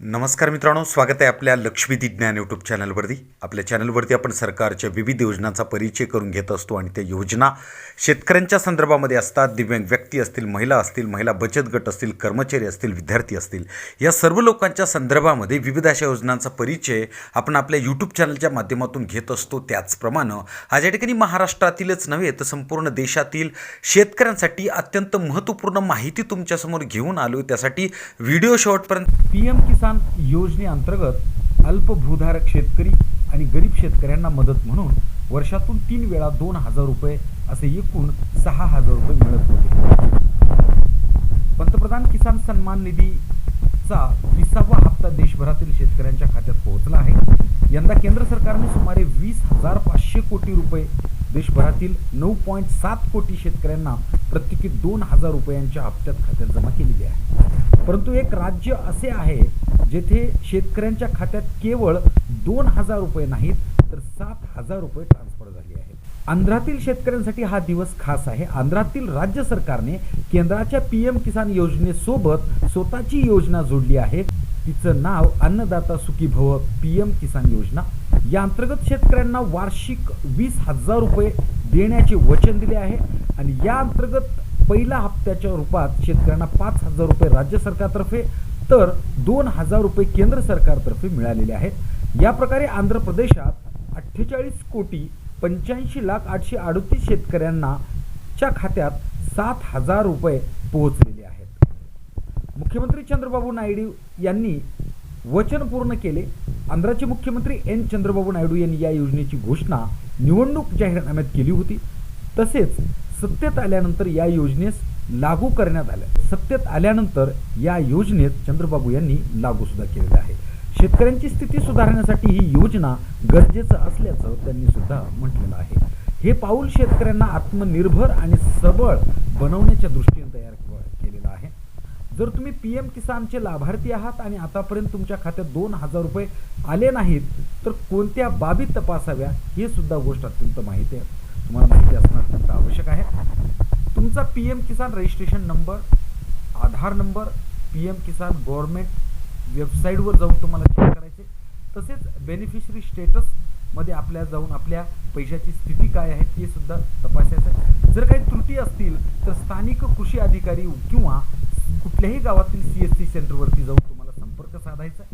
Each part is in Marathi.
नमस्कार मित्रांनो स्वागत आहे आपल्या लक्ष्मी ज्ञान यूट्यूब चॅनलवरती आपल्या चॅनलवरती आपण सरकारच्या विविध योजनांचा परिचय करून घेत असतो आणि त्या योजना शेतकऱ्यांच्या संदर्भामध्ये असतात. दिव्यांग व्यक्ती असतील महिला असतील महिला बचत गट असतील कर्मचारी असतील विद्यार्थी असतील. या सर्व लोकांच्या संदर्भामध्ये विविध अशा योजनांचा परिचय आपण आपल्या यूट्यूब चॅनलच्या माध्यमातून घेत असतो. त्याचप्रमाणे आज या ठिकाणी महाराष्ट्रातीलच नव्हे तर संपूर्ण देशातील शेतकऱ्यांसाठी अत्यंत महत्त्वपूर्ण माहिती तुमच्यासमोर घेऊन आलो त्यासाठी व्हिडिओ शॉर्टपर्यंत पी एम किसान योजनेअंतर्गत अल्पभूधारक शेतकरी आणि गरीब शेतकऱ्यांना मदत म्हणून वर्षातून तीन वेळा दोन हजार रुपये असे एकूण सहा हजार रुपये मिळत होते. पंतप्रधान किसान सन्मान निधीचा विसावा हप्ता देशभरातील शेतकऱ्यांच्या खात्यात पोहोचला आहे. यंदा केंद्र सरकारने सुमारे वीस हजार पाचशे कोटी रुपये देशभरातील नऊ पॉईंट सात कोटी शेतकऱ्यांना प्रत्येकी दोन हजार रुपयांच्या हप्त्यात खात्यात जमा केलेली आहे. परंतु एक राज्य असे आहे जेथे शेतकऱ्यांच्या खात्यात केवळ दोन हजार रुपये नाहीत तर सात हजार रुपये ट्रान्सफर झाले आहेत. आंध्रातील शेतकऱ्यांसाठी हा दिवस खास आहे. आंध्रातील राज्य सरकारने केंद्राच्या पी एम किसान योजनेसोबत स्वतःची योजना जोडली आहे. तिचं नाव अन्नदाता सुखी भव पी एम किसान योजना या अंतर्गत शेतकऱ्यांना वार्षिक वीस हजार रुपये देण्याचे वचन दिले आहे. आणि या अंतर्गत पहिल्या हप्त्याच्या रूपात शेतकऱ्यांना पाच हजार रुपये राज्य सरकारतर्फे तर दोन हजार रुपये केंद्र सरकारतर्फे मिळालेले आहेत. या प्रकारे आंध्र प्रदेशात अठ्ठेचाळीस कोटी पंच्याऐंशी लाख आठशे अडतीस शेतकऱ्यांना च्या खात्यात सात हजार रुपये पोहोचलेले आहेत. मुख्यमंत्री चंद्रबाबू नायडू यांनी वचन पूर्ण केले. आंध्राचे मुख्यमंत्री एन चंद्रबाबू नायडू यांनी या योजनेची घोषणा निवडणूक जाहीरनाम्यात केली होती. तसेच सत्तेत आल्यानंतर या योजनेस लागू करण्यात आल्या. सत्तेत आल्यानंतर या योजनेत चंद्रबाबू यांनी लागू सुद्धा केलेलं आहे. शेतकऱ्यांची स्थिती सुधारण्यासाठी ही योजना गरजेचं असल्याचं त्यांनी सुद्धा म्हटलेलं आहे. हे पाऊल शेतकऱ्यांना आत्मनिर्भर आणि सबळ बनवण्याच्या दृष्टीने तयार आहे जर तुम्ही पी एम किसानचे लाभार्थी आहात आणि आतापर्यंत तुमच्या खात्यात दोन हजार रुपये आले नाहीत तर कोणत्या बाबी तपासाव्या हे सुद्धा गोष्ट अत्यंत माहिती आहे. तुम्हाला माहिती असणं अत्यंत आवश्यक आहे. तुमचा P M Kisan registration number Aadhaar number P M Kisan government वेबसाईटवर जाऊन तुम्हाला चेक करायचे. तसेच बेनिफिशरी स्टेटसमध्ये आपल्या जाऊन आपल्या पैशाची स्थिती काय आहे ते सुद्धा तपासायचं आहे. जर काही त्रुटी असतील तर स्थानिक कृषी अधिकारी किंवा कुठल्याही गावातील सी एस सी सेंटरवरती जाऊन तुम्हाला संपर्क साधायचा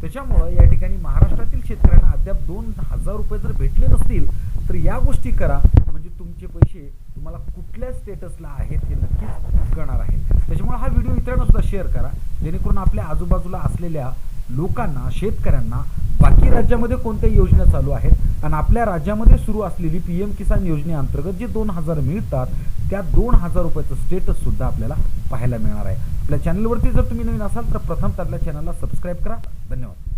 त्याच्यामुळं या ठिकाणी महाराष्ट्रातील शेतकऱ्यांना अद्याप दोन हजार रुपये जर भेटले नसतील तर या गोष्टी करा. म्हणजे तुमचे पैसे तुम्हाला कुठल्या स्टेटसला आहेत हे नक्कीच कळणार आहे. त्याच्यामुळे हा व्हिडिओ इतरांना सुद्धा शेअर करा. जेणेकरून आपल्या आजूबाजूला असलेल्या लोकांना शेतकऱ्यांना बाकी राज्यामध्ये कोणत्या योजना चालू आहेत? आणि आपल्या राज्यामध्ये सुरू असलेली पी एम किसान योजनेअंतर्गत जे दोन हजार मिळतात त्या दोन हजार रुपयाचं स्टेटस सुद्धा आपल्याला पाहायला मिळणार आहे. आपल्या चॅनलवरती जर तुम्ही नवीन असाल तर प्रथम आपल्या चॅनलला सबस्क्राईब करा. धन्यवाद.